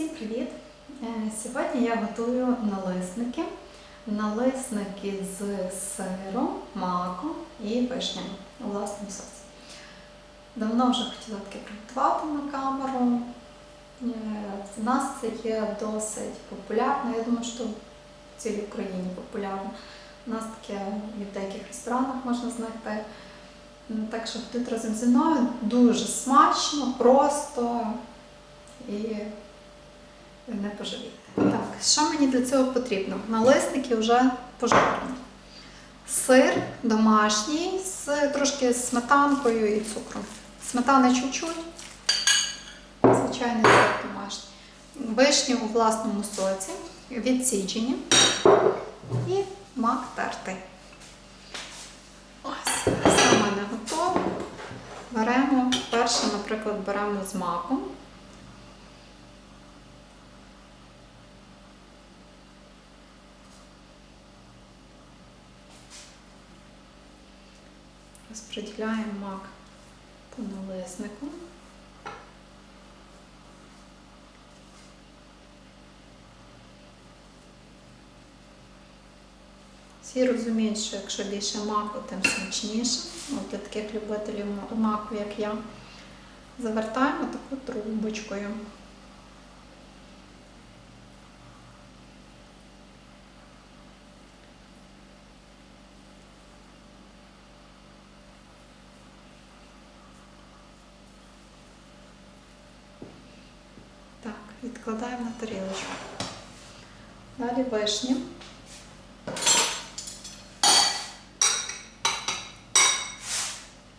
Всім привіт! Е, Сьогодні я готую налисники. Налисники з сиром, маком і вишнями у власному соусі. Давно вже хотіла таке приготувати на камеру. Е, В нас це є досить популярно. Я думаю, що в цілій Україні популярно. У нас таке і в деяких ресторанах можна знайти. Так що ходити разом зі мною дуже смачно, просто і не пожалієте. Так, що мені для цього потрібно? Налисники вже пожарені. Сир домашній з трошки сметанкою і цукром. Сметани чуть-чуть, звичайний сир домашній. Вишні у власному соці, відсіджені і мак тертий. Ось, все в мене готово. Беремо, перше, наприклад, беремо з маком. Розподіляємо мак по налиснику. Всі розуміють, що якщо більше маку, тим смачніше. От для таких любителів маку, як я, завертаємо таку трубочкою. Так, відкладаємо на тарілочку. Далі вишні.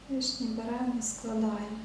Вишні беремо і складаємо.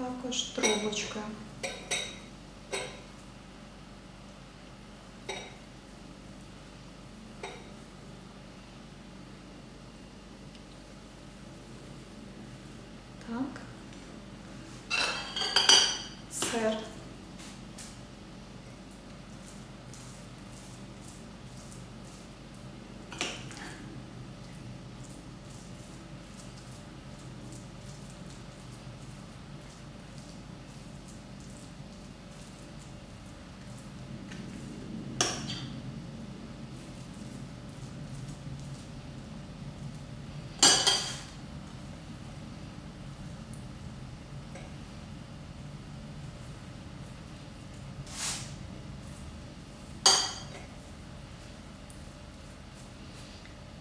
Так. Також трубочка. Так. Сир.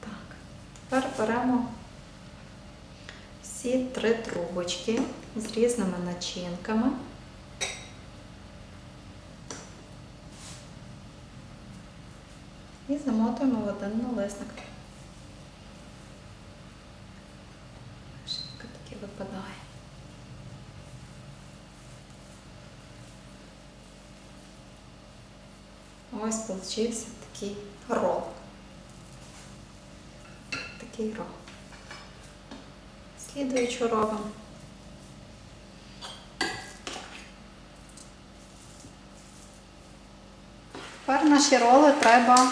Так. Тепер беремо всі три трубочки з різними начинками. І замотуємо в один налисник. Шибка таки випадає. Ось получився такий рол. Такий рол. Слідуючу робимо. Тепер наші роли треба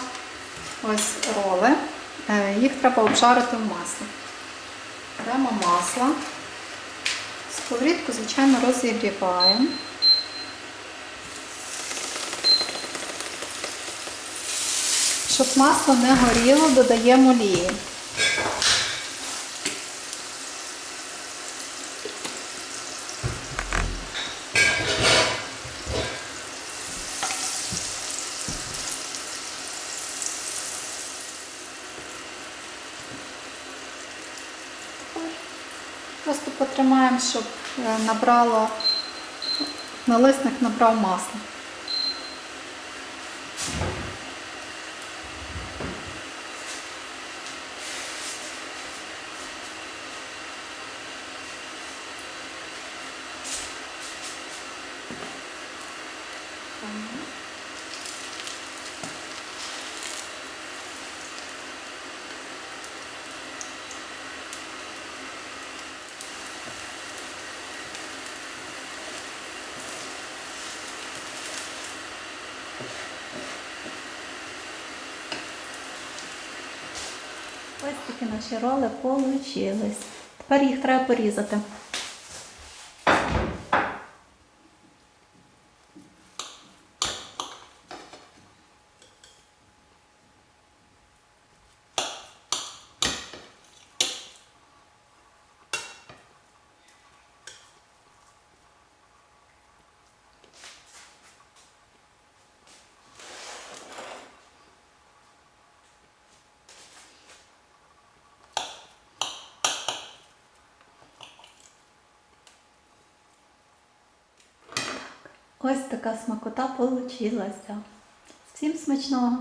ось роли. Е, Їх треба обжарити в маслі. Беремо масло. Сковорідку, звичайно, розігріваємо. Щоб масло не горіло, додаємо олії. Просто потримаємо, щоб е, набрало, налисник набрав масло. Ось такі наші роли получились. Тепер їх треба порізати. Ось така смакота получилася. Всім смачного!